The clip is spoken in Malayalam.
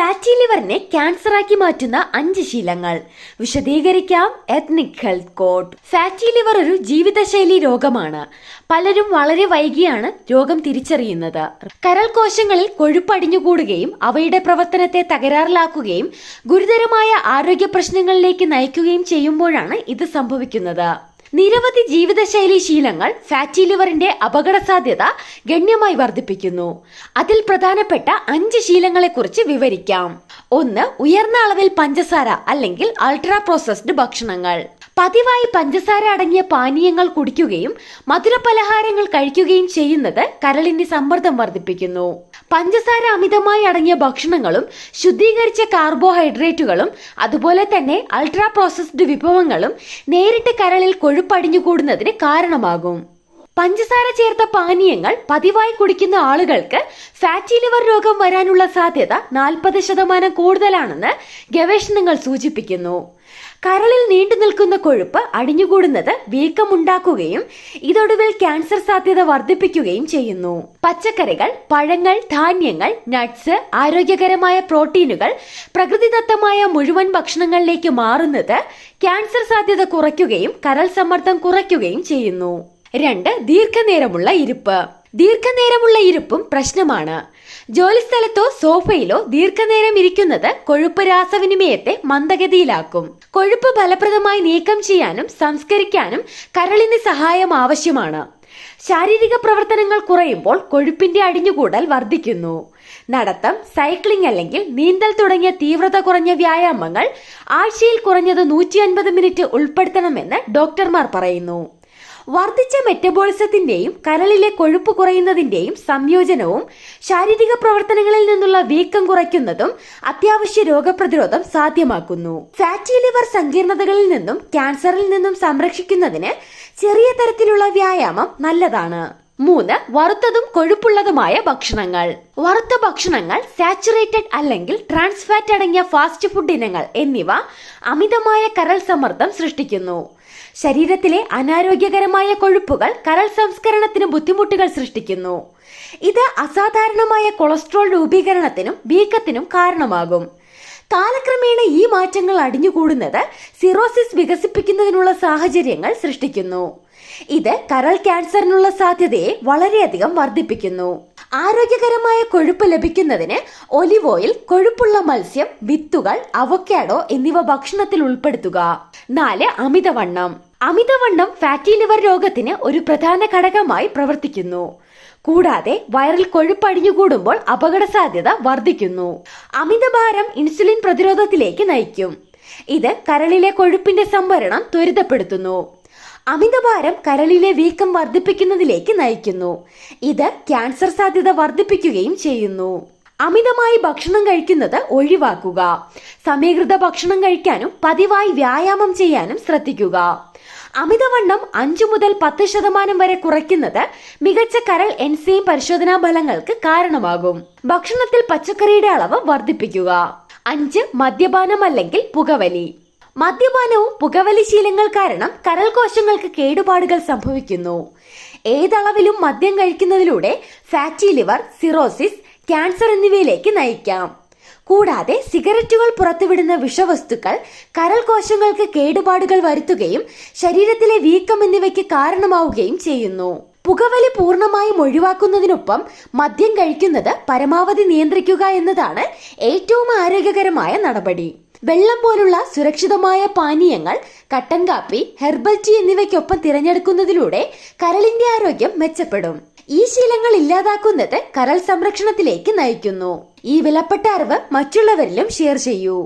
ഫാറ്റി ലിവറിനെ ക്യാൻസറാക്കി മാറ്റുന്ന അഞ്ച് ശീലങ്ങൾ. വിശദീകരിക്കാം ethnic health code fatty liver ഒരു ജീവിതശൈലി രോഗമാണ്. പലരും വളരെ വൈകിയാണ് രോഗം തിരിച്ചറിയുന്നത്. കരൾ കോശങ്ങളിൽ കൊഴുപ്പടിഞ്ഞുകൂടുകയും അവയുടെ പ്രവർത്തനത്തെ തകരാറിലാക്കുകയും ഗുരുതരമായ ആരോഗ്യ പ്രശ്നങ്ങളിലേക്ക് നയിക്കുകയും ചെയ്യുമ്പോഴാണ് ഇത് സംഭവിക്കുന്നത്. നിരവധി ജീവിതശൈലി ശീലങ്ങൾ ഫാറ്റി ലിവറിന്റെ അപകട സാധ്യത ഗണ്യമായി വർദ്ധിപ്പിക്കുന്നു. അതിൽ പ്രധാനപ്പെട്ട അഞ്ച് ശീലങ്ങളെക്കുറിച്ച് വിവരിക്കാം. ഒന്ന് ഉയർന്ന അളവിൽ പഞ്ചസാര അല്ലെങ്കിൽ അൾട്രാ പ്രോസസ്ഡ് ഭക്ഷണങ്ങൾ. പതിവായി പഞ്ചസാര അടങ്ങിയ പാനീയങ്ങൾ കുടിക്കുകയും മധുരപലഹാരങ്ങൾ കഴിക്കുകയും ചെയ്യുന്നത് കരളിന്റെ സമ്മർദ്ദം വർദ്ധിപ്പിക്കുന്നു. പഞ്ചസാര അമിതമായി അടങ്ങിയ ഭക്ഷണങ്ങളും ശുദ്ധീകരിച്ച കാർബോഹൈഡ്രേറ്റുകളും അതുപോലെ തന്നെ അൾട്രാ പ്രോസസ്ഡ് വിഭവങ്ങളും നേരിട്ട് കരളിൽ കൊഴുപ്പടിഞ്ഞുകൂടുന്നതിന് കാരണമാകും. പഞ്ചസാര ചേർത്ത പാനീയങ്ങൾ പതിവായി കുടിക്കുന്ന ആളുകൾക്ക് ഫാറ്റി ലിവർ രോഗം വരാനുള്ള സാധ്യത നാൽപ്പത് ശതമാനം കൂടുതലാണെന്ന് ഗവേഷണങ്ങൾ സൂചിപ്പിക്കുന്നു. കരളിൽ നീണ്ടു നിൽക്കുന്ന കൊഴുപ്പ് അടിഞ്ഞുകൂടുന്നത് വീക്കമുണ്ടാക്കുകയും ഇതൊടുവിൽ ക്യാൻസർ സാധ്യത വർദ്ധിപ്പിക്കുകയും ചെയ്യുന്നു. പച്ചക്കറികൾ പഴങ്ങൾ ധാന്യങ്ങൾ നട്ട്സ് ആരോഗ്യകരമായ പ്രോട്ടീനുകൾ പ്രകൃതിദത്തമായ മുഴുവൻ ഭക്ഷണങ്ങളിലേക്ക് മാറുന്നത് ക്യാൻസർ സാധ്യത കുറയ്ക്കുകയും കരൾ സമ്മർദ്ദം കുറയ്ക്കുകയും ചെയ്യുന്നു. രണ്ട് ദീർഘനേരമുള്ള ഇരുപ്പ്. ദീർഘനേരമുള്ള ഇരുപ്പും പ്രശ്നമാണ്. ജോലിസ്ഥലത്തോ സോഫയിലോ ദീർഘനേരം ഇരിക്കുന്നത് കൊഴുപ്പ് രാസവിനിമയത്തെ മന്ദഗതിയിലാക്കും. കൊഴുപ്പ് ഫലപ്രദമായി നീക്കം ചെയ്യാനും സംസ്കരിക്കാനും കരളിന് സഹായം ആവശ്യമാണ്. ശാരീരിക പ്രവർത്തനങ്ങൾ കുറയുമ്പോൾ കൊഴുപ്പിന്റെ അടിഞ്ഞുകൂടൽ വർദ്ധിക്കുന്നു. നടത്തം സൈക്ലിംഗ് അല്ലെങ്കിൽ നീന്തൽ തുടങ്ങിയ തീവ്രത കുറഞ്ഞ വ്യായാമങ്ങൾ ആഴ്ചയിൽ കുറഞ്ഞത് നൂറ്റി മിനിറ്റ് ഉൾപ്പെടുത്തണമെന്ന് ഡോക്ടർമാർ പറയുന്നു. വർദ്ധിച്ച മെറ്റബോളിസത്തിന്റെയും കരളിലെ കൊഴുപ്പ് കുറയുന്നതിന്റെയും സംയോജനവും ശാരീരിക പ്രവർത്തനങ്ങളിൽ നിന്നുള്ള വീക്കം കുറയ്ക്കുന്നതും അത്യാവശ്യ രോഗപ്രതിരോധം സാധ്യമാക്കുന്നു. ഫാറ്റി ലിവർ സങ്കീർണതകളിൽ നിന്നും ക്യാൻസറിൽ നിന്നും സംരക്ഷിക്കുന്നതിന് ചെറിയ തരത്തിലുള്ള വ്യായാമം നല്ലതാണ്. മൂന്ന് വറുത്തതും കൊഴുപ്പുള്ളതുമായ ഭക്ഷണങ്ങൾ. വറുത്ത ഭക്ഷണങ്ങൾ സാച്ചുറേറ്റഡ് അല്ലെങ്കിൽ ട്രാൻസ്ഫാറ്റ് അടങ്ങിയ ഫാസ്റ്റ് ഫുഡ് ഇനങ്ങൾ എന്നിവ അമിതമായ കരൾ സമ്മർദ്ദം സൃഷ്ടിക്കുന്നു. ശരീരത്തിലെ അനാരോഗ്യകരമായ കൊഴുപ്പുകൾ കരൾ സംസ്കരണത്തിന് ബുദ്ധിമുട്ടുകൾ സൃഷ്ടിക്കുന്നു. ഇത് അസാധാരണമായ കൊളസ്ട്രോൾ രൂപീകരണത്തിനും വീക്കത്തിനും കാരണമാകും. കാലക്രമേണ ഈ മാറ്റങ്ങൾ അടിഞ്ഞുകൂടുന്നത് സിറോസിസ് വികസിപ്പിക്കുന്നതിനുള്ള സാഹചര്യങ്ങൾ സൃഷ്ടിക്കുന്നു. ഇത് കരൾ ക്യാൻസറിനുള്ള സാധ്യതയെ വളരെയധികം വർദ്ധിപ്പിക്കുന്നു. ആരോഗ്യകരമായ കൊഴുപ്പ് ലഭിക്കുന്നതിന് ഒലിവ് ഓയിൽ കൊഴുപ്പുള്ള മത്സ്യം വിത്തുകൾ അവക്കാഡോ എന്നിവ ഭക്ഷണത്തിൽ ഉൾപ്പെടുത്തുക. നാല് അമിതവണ്ണം. അമിതവണ്ണം ഫാറ്റി ലിവർ രോഗത്തിന് ഒരു പ്രധാന ഘടകമായി പ്രവർത്തിക്കുന്നു. കൂടാതെ വയറിൽ കൊഴുപ്പ് അടിഞ്ഞുകൂടുമ്പോൾ അപകട സാധ്യത വർദ്ധിക്കുന്നു. അമിതഭാരം ഇൻസുലിൻ പ്രതിരോധത്തിലേക്ക് നയിക്കും. ഇത് കരളിലെ കൊഴുപ്പിന്റെ സംഭരണം ത്വരിതപ്പെടുത്തുന്നു. അമിതഭാരം കരളിലെ വീക്കം വർദ്ധിപ്പിക്കുന്നതിലേക്ക് നയിക്കുന്നു. ഇത് ക്യാൻസർ സാധ്യത വർദ്ധിപ്പിക്കുകയും ചെയ്യുന്നു. അമിതമായി ഭക്ഷണം കഴിക്കുന്നത് ഒഴിവാക്കുക. സമീകൃത ഭക്ഷണം കഴിക്കാനും പതിവായി വ്യായാമം ചെയ്യാനും ശ്രദ്ധിക്കുക. അമിതവണ്ണം അഞ്ചു മുതൽ പത്ത് ശതമാനം വരെ കുറയ്ക്കുന്നത് മികച്ച കരൾ എൻസൈം പരിശോധനാ ഫലങ്ങൾക്ക് കാരണമാകും. ഭക്ഷണത്തിൽ പച്ചക്കറിയുടെ അളവ് വർദ്ധിപ്പിക്കുക. അഞ്ച് മദ്യപാനം അല്ലെങ്കിൽ പുകവലി. മദ്യപാനവും പുകവലി ശീലങ്ങൾ കാരണം കരൾ കോശങ്ങൾക്ക് കേടുപാടുകൾ സംഭവിക്കുന്നു. ഏതളവിലും മദ്യം കഴിക്കുന്നതിലൂടെ ഫാറ്റി ലിവർ സിറോസിസ് ക്യാൻസർ എന്നിവയിലേക്ക് നയിക്കാം. കൂടാതെ സിഗരറ്റുകൾ പുറത്തുവിടുന്ന വിഷവസ്തുക്കൾ കരൾ കോശങ്ങൾക്ക് കേടുപാടുകൾ വരുത്തുകയും ശരീരത്തിലെ വീക്കം എന്നിവയ്ക്ക് കാരണമാവുകയും ചെയ്യുന്നു. പുകവലി പൂർണമായും ഒഴിവാക്കുന്നതിനൊപ്പം മദ്യം കഴിക്കുന്നത് പരമാവധി നിയന്ത്രിക്കുക എന്നതാണ് ഏറ്റവും ആരോഗ്യകരമായ നടപടി. വെള്ളം പോലുള്ള സുരക്ഷിതമായ പാനീയങ്ങൾ കട്ടൻ കാപ്പി ഹെർബൽ ടീ എന്നിവയ്ക്കൊപ്പം തിരഞ്ഞെടുക്കുന്നതിലൂടെ കരളിന്റെ ആരോഗ്യം മെച്ചപ്പെടും. ഈ ശീലങ്ങൾ ഇല്ലാതാക്കുന്നത് കരൾ സംരക്ഷണത്തിലേക്ക് നയിക്കുന്നു. ഈ വിലപ്പെട്ട അറിവ് മറ്റുള്ളവരിലും ഷെയർ ചെയ്യൂ.